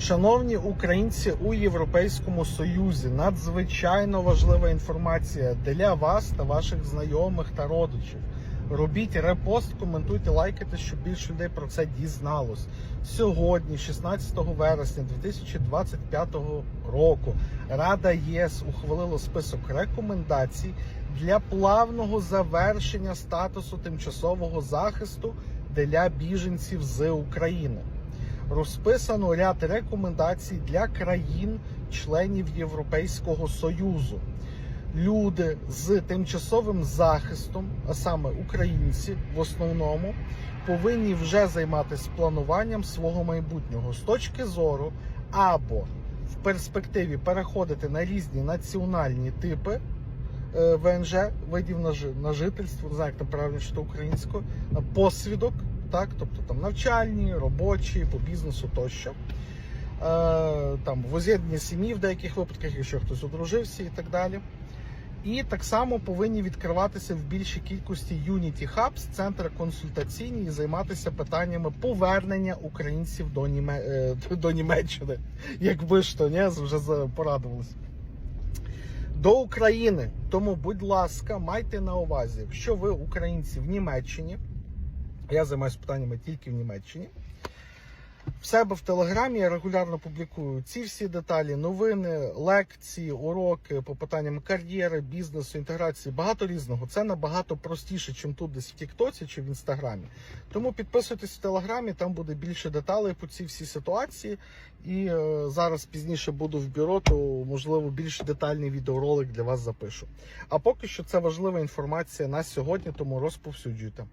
Шановні українці у Європейському Союзі, надзвичайно важлива інформація для вас та ваших знайомих та родичів. Робіть репост, коментуйте, лайкайте, щоб більше людей про це дізналось. Сьогодні, 16 вересня 2025 року, Рада ЄС ухвалила список рекомендацій для плавного завершення статусу тимчасового захисту для біженців з України розписано ряд рекомендацій для країн-членів Європейського Союзу. Люди з тимчасовим захистом, а саме українці в основному, повинні вже займатися плануванням свого майбутнього з точки зору або в перспективі переходити на різні національні типи е, ВНЖ, видів на жительство, не знаю, як там правильно що українською, посвідок, так, тобто там навчальні, робочі, по бізнесу тощо. Е, там воз'єднання сім'ї в деяких випадках, якщо хтось одружився і так далі. І так само повинні відкриватися в більшій кількості Unity Hubs, центри консультаційні і займатися питаннями повернення українців до, Німе... е, до Німеччини. Якби ж то ні, вже порадувалися. До України. Тому, будь ласка, майте на увазі, якщо ви українці в Німеччині, я займаюся питаннями тільки в Німеччині. В себе в Телеграмі я регулярно публікую ці всі деталі, новини, лекції, уроки по питанням кар'єри, бізнесу, інтеграції. Багато різного. Це набагато простіше, ніж тут десь в Тіктоці чи в Інстаграмі. Тому підписуйтесь в Телеграмі, там буде більше деталей по цій всій ситуації. І е, зараз пізніше буду в бюро, то можливо більш детальний відеоролик для вас запишу. А поки що це важлива інформація на сьогодні, тому розповсюджуйте.